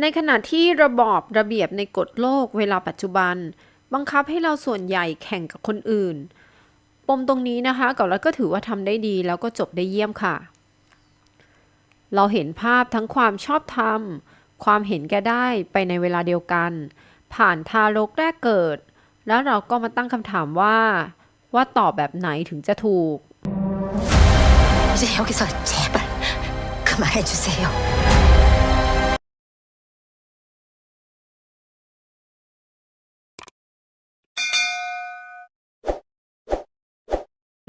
ในขณะที่ระบอบระเบียบในกฎโลกเวลาปัจจุบัน บังคับให้เราส่วนใหญ่แข่งกับคนอื่น ปมตรงนี้นะคะเก่าแล้วก็ถือว่าทำได้ดีแล้วก็จบได้เยี่ยมค่ะ เราเห็นภาพทั้งความชอบธรรม ความเห็นแก่ได้ไปในเวลาเดียวกัน ผ่านทารกแรกเกิด แล้วเราก็มาตั้งคำถามว่า ว่าตอบแบบไหนถึงจะถูก 이제 여기서 제발 그만해 주세요.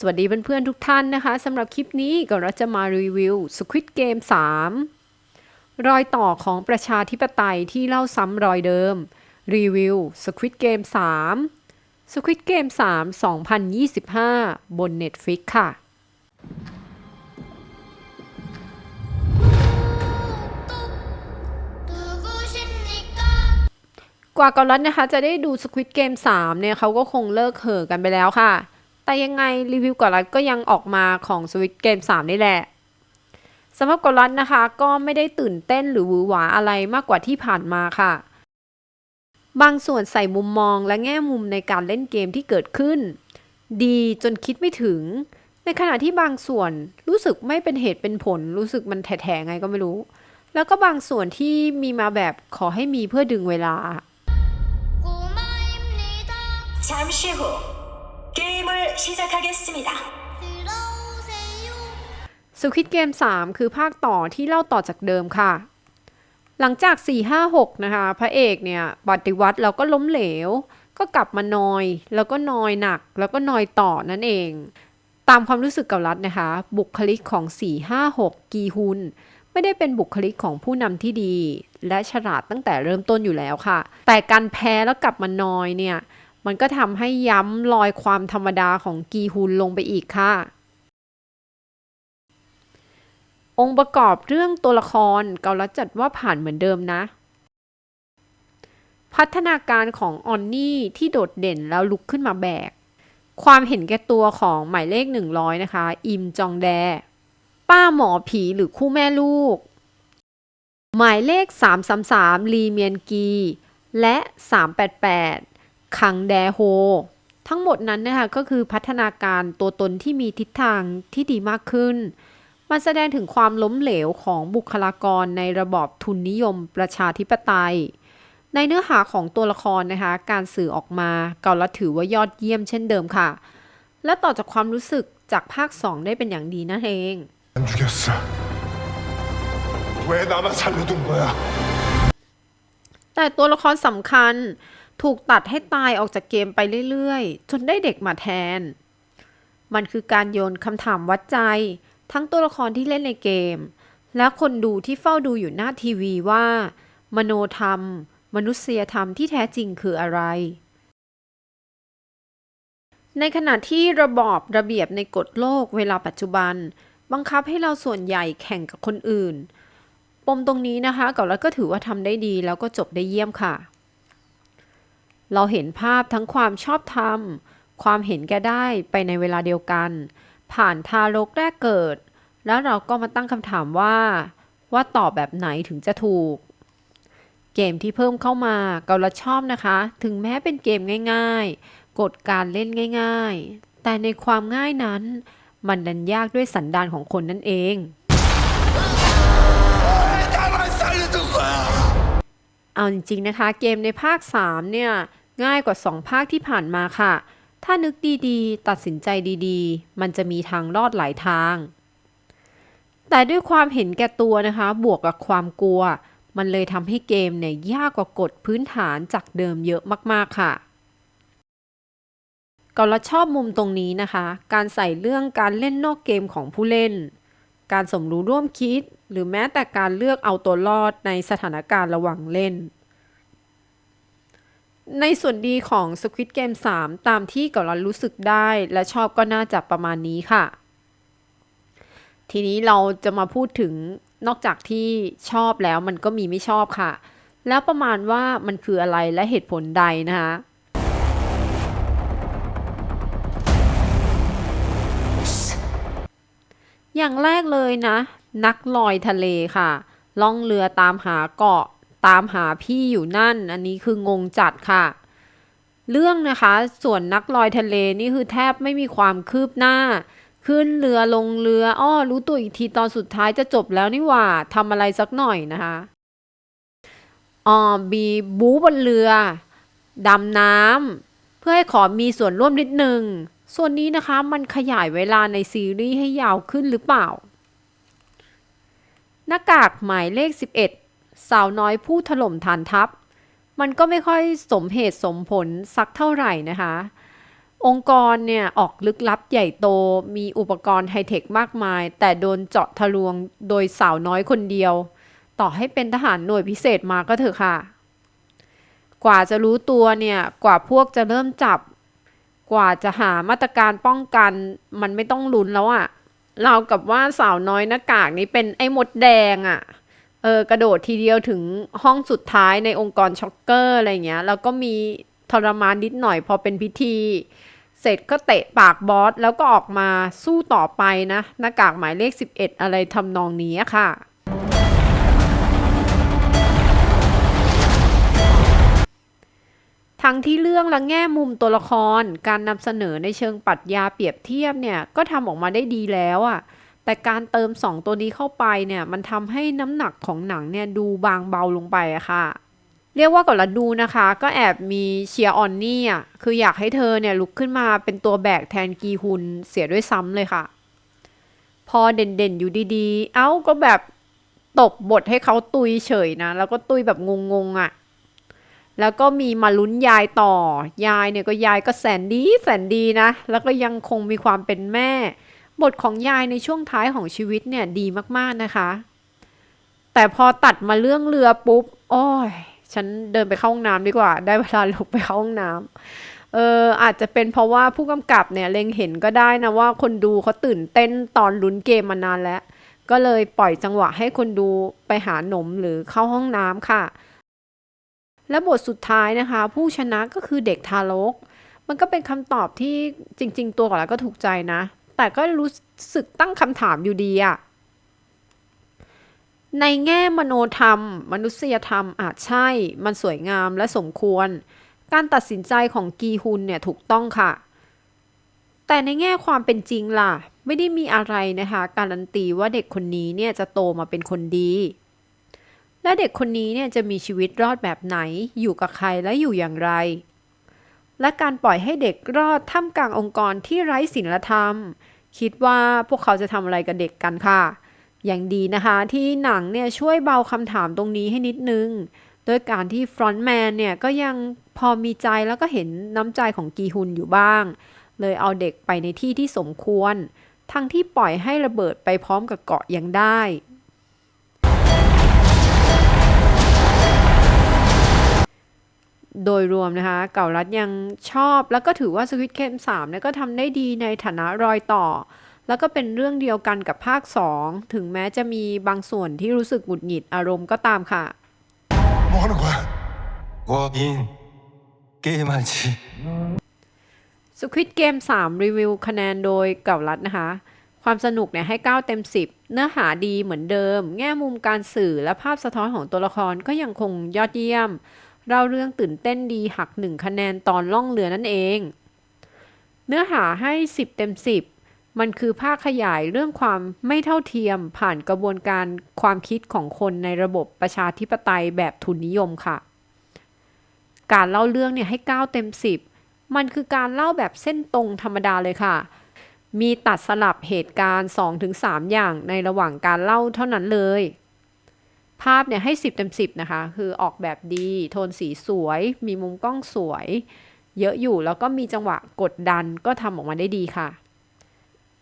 สวัสดีเพื่อนๆทุกท่านนะคะสำหรับคลิปนี้ก็เราจะมารีวิว Squid Game 3 รอยต่อของประชาธิปไตยที่เล่าซ้ำรอยเดิม รีวิว Squid Game 3 Squid Game 3 2025 บน Netflix ค่ะกว่ากอลันนะคะจะได้ดู Squid Game 3 เนี่ยเขาก็คงเลิกเห่อกันไปแล้วค่ะ แต่ยังไงรีวิวกอลันก็ยังออกมาของ Squid Game 3 นี่แหละสำหรับกอลันนะคะ ก็ไม่ได้ตื่นเต้นหรือหวือหวาอะไรมากกว่าที่ผ่านมาค่ะ บางส่วนใส่มุมมองและแง่มุมในการเล่นเกมที่เกิดขึ้น ดีจนคิดไม่ถึง ในขณะที่บางส่วนรู้สึกไม่เป็นเหตุเป็นผล รู้สึกมันแถๆไงก็ไม่รู้ แล้วก็บางส่วนที่มีมาแบบขอให้มีเพื่อดึงเวลา 꼬마입니다. 잠시 후 게임을 시작하겠습니다. 들어오세요. Squid Game 3 คือภาคต่อที่เล่าต่อจากเดิมค่ะ หลังจาก 4-5-6 นะคะ พระเอกเนี่ยปฏิวัติแล้วก็ล้มเหลว ก็กลับมานอย แล้วก็นอยหนัก แล้วก็นอยต่อนั่นเอง ตามความรู้สึกกับรัฐนะคะ บุคลิกของ 4-5-6 กีฮุน ไม่ได้เป็นบุคลิกของผู้นำที่ดี และฉลาดตั้งแต่เริ่มต้นอยู่แล้วค่ะ แต่การแพ้แล้วกลับมานอยเนี่ย มันก็ทำให้ย้ำรอยความธรรมดาของกีฮุนลงไปอีกค่ะ องค์ประกอบเรื่องตัวละครเกาลัดจัดว่าผ่านเหมือนเดิมนะ พัฒนาการของออนนี่ที่โดดเด่นแล้วลุกขึ้นมาแบก ความเห็นแก่ตัวของหมายเลข 100 นะคะ อิมจองแด ป้าหมอผีหรือคู่แม่ลูก หมายเลข 333 ลีเมียนกี และ 388 คังแดโฮ ทั้งหมดนั้นนะคะก็คือพัฒนาการตัวตนที่มีทิศทางที่ดีมากขึ้น มันแสดงถึงความล้มเหลวของบุคลากรในระบอบทุนนิยมประชาธิปไตย ในเนื้อหาของตัวละครนะคะการสื่อออกมาเกาละถือว่ายอดเยี่ยมเช่นเดิมค่ะ และต่อจากความรู้สึกจากภาค 2 ได้เป็นอย่างดีนั่นเองแต่ตัวละครสำคัญ ถูกตัดให้ตายออกจากเกมไปเรื่อยๆ จนได้เด็กมาแทน มันคือการโยนคำถามวัดใจ ทั้งตัวละครที่เล่นในเกม และคนดูที่เฝ้าดูอยู่หน้าทีวีว่า มโนธรรม มนุษยธรรมที่แท้จริงคืออะไร ในขณะที่ระบอบระเบียบในกฎโลกเวลาปัจจุบัน บังคับให้เราส่วนใหญ่แข่งกับคนอื่น ปมตรงนี้นะคะเก่าแล้วก็ถือว่าทำได้ดีแล้วก็จบได้เยี่ยมค่ะ เราเห็นภาพทั้งความชอบธรรม ความเห็นแก่ได้ไปในเวลาเดียวกัน ผ่านทารกแรกเกิด แล้วเราก็มาตั้งคำถามว่า ว่าตอบแบบไหนถึงจะถูก เกมที่เพิ่มเข้ามาเกาลัดชอบนะคะ ถึงแม้เป็นเกมง่ายๆ กฎการเล่นง่าย ๆ แต่ในความง่ายนั้น มันดันยากด้วยสันดานของคนนั่นเอง เอาจริงๆนะคะ เกมในภาค 3 เนี่ย ง่ายกว่า 2 ภาคที่ผ่านมาค่ะ ถ้านึกดีๆ ตัดสินใจดีๆ มันจะมีทางรอดหลายทาง แต่ด้วยความเห็นแก่ตัวนะคะ บวกกับความกลัว มันเลยทำให้เกมเนี่ยยากกว่ากฎพื้นฐานจากเดิมเยอะมากๆค่ะก็เราชอบมุมตรงนี้นะคะ การใส่เรื่องการเล่นนอกเกมของผู้เล่น การสมรู้ร่วมคิด หรือแม้แต่การเลือกเอาตัวรอดในสถานการณ์ระหว่างเล่น ในส่วนดีของ Squid Game 3 ตามที่กับเรารู้สึกได้และชอบก็น่าจะประมาณนี้ค่ะ ทีนี้เราจะมาพูดถึงนอกจากที่ชอบแล้วมันก็มีไม่ชอบค่ะ แล้วประมาณว่ามันคืออะไรและเหตุผลใดนะคะอย่างแรกเลยนะ นักลอยทะเลค่ะ ล่องเรือตามหาเกาะตามหาพี่อยู่นั่น อันนี้คืองงจัดค่ะ เรื่องนะคะส่วนนักลอยทะเลนี่คือแทบไม่มีความคืบหน้า ขึ้นเรือลงเรืออ้อรู้ตัวอีกทีตอนสุดท้ายจะจบแล้วนี่หว่าทำอะไรสักหน่อยนะคะอ๋อบีบูบนเรือดำน้ำเพื่อให้ขอมีส่วนร่วมนิดนึง ส่วนนี้นะคะมันขยายเวลาในซีรีส์ให้ยาวขึ้นหรือเปล่า หน้ากากหมายเลข 11 สาวน้อยผู้ถล่มฐานทัพ มันก็ไม่ค่อยสมเหตุสมผลสักเท่าไหร่นะคะ องค์กรเนี่ยออกลึกลับใหญ่โตมีอุปกรณ์ไฮเทคมากมาย แต่โดนเจาะทะลวงโดยสาวน้อยคนเดียว ต่อให้เป็นทหารหน่วยพิเศษมาก็เถอะค่ะ กว่าจะรู้ตัวเนี่ยกว่าพวกจะเริ่มจับ กว่าจะหามาตรการป้องกัน มันไม่ต้องลุ้นแล้วอะ เรากับว่าสาวน้อยหน้ากากนี้เป็นไอ้มดแดงอะเออกระโดดทีเดียวถึงห้องสุดท้ายในองค์กรช็อกเกอร์อะไรเงี้ย แล้วก็มีทรมานนิดหน่อยพอเป็นพิธี เสร็จก็เตะปากบอสแล้วก็ออกมาสู้ต่อไปนะ หน้ากากหมายเลข 11 อะไรทำนองนี้ค่ะ ทั้งที่เรื่องและแง่มุมตัวละคร การนำเสนอในเชิงปรัชญาเปรียบเทียบเนี่ยก็ทำออกมาได้ดีแล้วอะ่ะแต่การเติม 2 ตัวนี้เข้าไปเนี่ยมันทำให้น้ำหนักของหนังเนี่ยดูบางเบาลงไปอะค่ะ เรียกว่าก่อนละดูนะคะ ก็แอบมีเชียร์ออนนี่อะคืออยากให้เธอเนี่ยลุกขึ้นมาเป็นตัวแบกแทนกีฮุนเสียด้วยซ้ำเลยค่ะ พอเด่นๆอยู่ดีๆ เอ้าก็แบบตบบทให้เขาตุยเฉยนะ แล้วก็ตุยแบบงงๆอะ แล้วก็มีมาลุ้นยายต่อ ยายเนี่ยก็ยายก็แสนดีแสนดีนะ แล้วก็ยังคงมีความเป็นแม่ บทของยายในช่วงท้ายของชีวิตเนี่ยดีมากๆนะคะ แต่พอตัดมาเรื่องเรือปุ๊บ โอ้ย ฉันเดินไปเข้าห้องน้ำดีกว่า ได้เวลาลุกไปเข้าห้องน้ำเอออาจจะเป็นเพราะว่าผู้กำกับเนี่ยเล็งเห็นก็ได้นะว่าคนดูเขาตื่นเต้นตอนลุ้นเกมมานานแล้ว ก็เลยปล่อยจังหวะให้คนดูไปหาหนมหรือเข้าห้องน้ำค่ะ และบทสุดท้ายนะคะ ผู้ชนะก็คือเด็กทารก มันก็เป็นคำตอบที่จริง ๆ ตัวก่อนแล้วก็ถูกใจนะ แต่ก็รู้สึกตั้งคำถามอยู่ดีอะในแง่มโนธรรม มนุษยธรรมอาจใช่ มันสวยงามและสมควร การตัดสินใจของกีฮุนเนี่ยถูกต้องค่ะ แต่ในแง่ความเป็นจริงล่ะ ไม่ได้มีอะไรนะคะ การันตีว่าเด็กคนนี้เนี่ยจะโตมาเป็นคนดี และเด็กคนนี้เนี่ยจะมีชีวิตรอดแบบไหน อยู่กับใครและอยู่อย่างไร และการปล่อยให้เด็กรอดท่ามกลางองค์กรที่ไร้ศีลธรรม คิดว่าพวกเขาจะทำอะไรกับเด็กกันค่ะ อย่างดีนะคะที่หนังเนี่ยช่วยเบาคำถามตรงนี้ให้นิดนึงโดยการที่ฟรอนต์แมนเนี่ยก็ยังพอมีใจแล้วก็เห็นน้ำใจของกีฮุนอยู่บ้าง เลยเอาเด็กไปในที่ที่สมควร ทั้งที่ปล่อยให้ระเบิดไปพร้อมกับเกาะยังได้ โดยรวมนะคะ เก่ารัฐยังชอบแล้วก็ถือว่า Squid Game 3เนี่ยก็ทำได้ดีในฐานะรอยต่อ แล้วก็เป็นเรื่องเดียวกันกับภาค 2 ถึงแม้จะมีบางส่วนที่รู้สึกหงุดหงิดอารมณ์ก็ตามค่ะ 뭐 하는 거야? 워인 게임하지 Squid Game 3 รีวิวคะแนนโดยเก่ารัฐนะคะ ความสนุกเนี่ยให้ 9 เต็ม 10 เนื้อหาดีเหมือนเดิม แง่มุมการสื่อและภาพสะท้อนของตัวละครก็ยังคงยอดเยี่ยม เราเรื่องตื่นเต้นดีหัก1คะแนนตอนล่องเรือนั่นเอง เนื้อหาให้ 10 เต็ม 10 มันคือภาคขยายเรื่องความไม่เท่าเทียมผ่านกระบวนการความคิดของคนในระบบประชาธิปไตยแบบทุนนิยมค่ะ การเล่าเรื่องเนี่ยให้ 9 เต็ม 10 มันคือการเล่าแบบเส้นตรงธรรมดาเลยค่ะมีตัดสลับเหตุการณ์ 2-3 อย่างในระหว่างการเล่าเท่านั้นเลย ภาพเนี่ยให้ 10เต็ม10 นะคะ คือออกแบบดี โทนสีสวย มีมุมกล้องสวย เยอะอยู่แล้วก็มีจังหวะกดดันก็ทำออกมาได้ดีค่ะ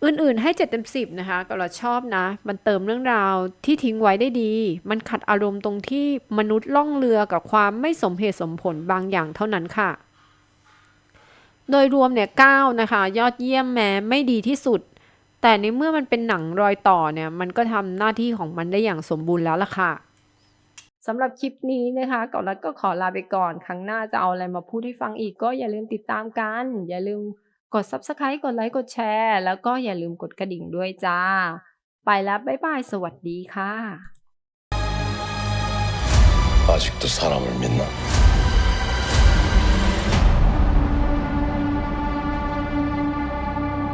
อื่นๆให้ 7 เต็ม 10 นะคะ ก็เราชอบนะ มันเติมเรื่องราวที่ทิ้งไว้ได้ดี มันขัดอารมณ์ตรงที่มนุษย์ล่องเรือกับความไม่สมเหตุสมผลบางอย่างเท่านั้นค่ะ โดยรวมเนี่ย9นะคะ ยอดเยี่ยมแม้ไม่ดีที่สุด แต่ในเมื่อมันเป็นหนังรอยต่อเนี่ย มันก็ทำหน้าที่ของมันได้อย่างสมบูรณ์แล้วล่ะค่ะสำหรับคลิปนี้นะคะก่อนรัดก็ขอลาไปก่อน ครั้งหน้าจะเอาอะไรมาพูดให้ฟังอีกก็อย่าลืมติดตามกัน อย่าลืมกด subscribe กดไลค์กดแชร์ แล้วก็อย่าลืมกดกระดิ่งด้วยจ้า ไปแล้ว บ๊ายบาย สวัสดีค่ะ 아직도 사람을 믿나?